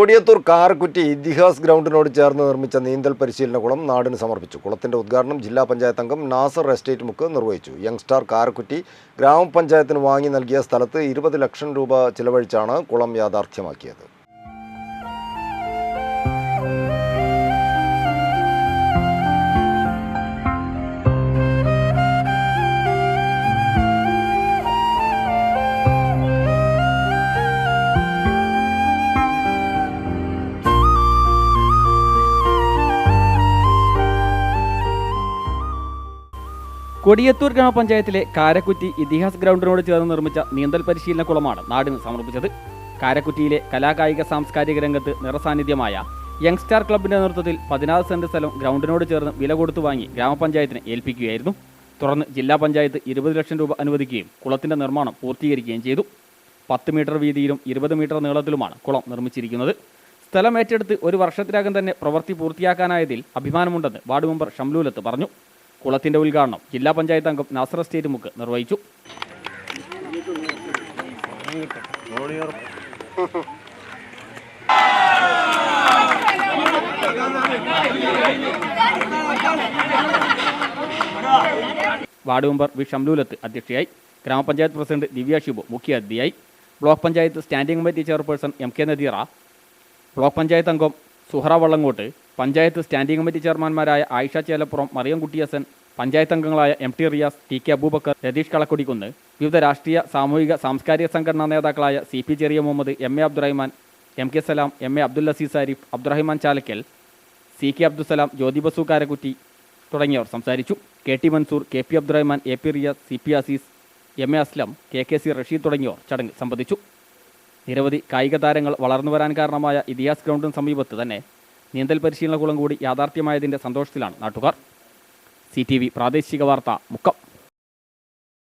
കൊടിയത്തൂർ കാർകുറ്റി ഇതിഹാസ് ഗ്രൗണ്ടിനോട് ചേർന്ന് നിർമ്മിച്ച നീന്തൽ പരിശീലന കുളം നാടിന് സമർപ്പിച്ചു. കുളത്തിന്റെ ഉദ്ഘാടനം ജില്ലാ പഞ്ചായത്ത് അംഗം നാസർ എസ്റ്റേറ്റ് മുക്ക് നിർവഹിച്ചു. യങ്സ്റ്റാർ കാരക്കുറ്റി ഗ്രാമപഞ്ചായത്തിന് വാങ്ങി നൽകിയ സ്ഥലത്ത് ഇരുപത് ലക്ഷം രൂപ ചിലവഴിച്ചാണ് കുളം യാഥാർത്ഥ്യമാക്കിയത്. കൊടിയത്തൂർ ഗ്രാമപഞ്ചായത്തിലെ കാരക്കുറ്റി ഇതിഹാസ് ഗ്രൗണ്ടിനോട് ചേർന്ന് നിർമ്മിച്ച നീന്തൽ പരിശീലന കുളമാണ് നാടിന് സമർപ്പിച്ചത്. കാരക്കുറ്റിയിലെ കലാകായിക സാംസ്കാരിക രംഗത്ത് നിറസാന്നിധ്യമായ യങ്സ്റ്റാർ ക്ലബിന്റെ നേതൃത്വത്തിൽ പതിനാറ് സെന്റ് സ്ഥലം ഗ്രൗണ്ടിനോട് ചേർന്ന് വില കൊടുത്തു വാങ്ങി ഗ്രാമപഞ്ചായത്തിന് ഏൽപ്പിക്കുകയായിരുന്നു. തുടർന്ന് ജില്ലാ പഞ്ചായത്ത് ഇരുപത് ലക്ഷം രൂപ അനുവദിക്കുകയും കുളത്തിന്റെ നിർമ്മാണം പൂർത്തീകരിക്കുകയും ചെയ്തു. പത്ത് മീറ്റർ വീതിയിലും ഇരുപത് മീറ്റർ നീളത്തിലുമാണ് കുളം നിർമ്മിച്ചിരിക്കുന്നത്. സ്ഥലം ഏറ്റെടുത്ത് ഒരു വർഷത്തിനകം തന്നെ പ്രവൃത്തി പൂർത്തിയാക്കാനായതിൽ അഭിമാനമുണ്ടെന്ന് വാർഡ് മെമ്പർ ഷംലൂലത്ത് പറഞ്ഞു. കുളത്തിന്റെ ഉദ്ഘാടനം ജില്ലാ പഞ്ചായത്ത് അംഗം നാസർ സ്റ്റേറ്റ് മുക്ക് നിർവഹിച്ചു. വാർഡ് മെമ്പർ വി ഷംലൂലത്ത് അധ്യക്ഷയായി. ഗ്രാമപഞ്ചായത്ത് പ്രസിഡന്റ് ദിവ്യ ഷിബു മുഖ്യാതിഥിയായി. Block panchayat standing committee chairperson M K Nadeera. Block panchayat അംഗം സുഹറ വള്ളങ്കോട്ട് പഞ്ചായത്ത് സ്റ്റാൻഡിംഗ് കമ്മിറ്റി ചെയർമാൻമാരായ ആയിഷ ചേലപ്പുറം മറിയം കുട്ടിയസൻ പഞ്ചായത്ത് അംഗങ്ങളായ M T Riyas T K Aboobacker Ratheesh Kalakkodikkunnu വിവിധ രാഷ്ട്രീയ സാമൂഹിക സാംസ്കാരിക സംഘടനാ നേതാക്കളായ C P Cheriya Muhammed M A Abdurahiman M K Salam M A Abdul Azeez Arif Abdurahiman Chalakkal C K Abdussalam Jyothi Basu Karakkutty തുടങ്ങിയവർ സംസാരിച്ചു. K T Mansoor K P Abdurahiman A P Riyas C P Azeez M A Aslam K K C Rasheed തുടങ്ങിയവർ ചടങ്ങിൽ സംബന്ധിച്ചു. നിരവധി കായിക താരങ്ങൾ വളർന്നു വരാൻ കാരണമായ ഇതിഹാസ് ഗ്രൗണ്ടിന് സമീപത്ത് തന്നെ നീന്തൽ പരിശീലന കുളം കൂടി യാഥാർത്ഥ്യമായതിന്റെ സന്തോഷത്തിലാണ് നാട്ടുകാർ. സി പ്രാദേശിക വാർത്ത മുക്കം.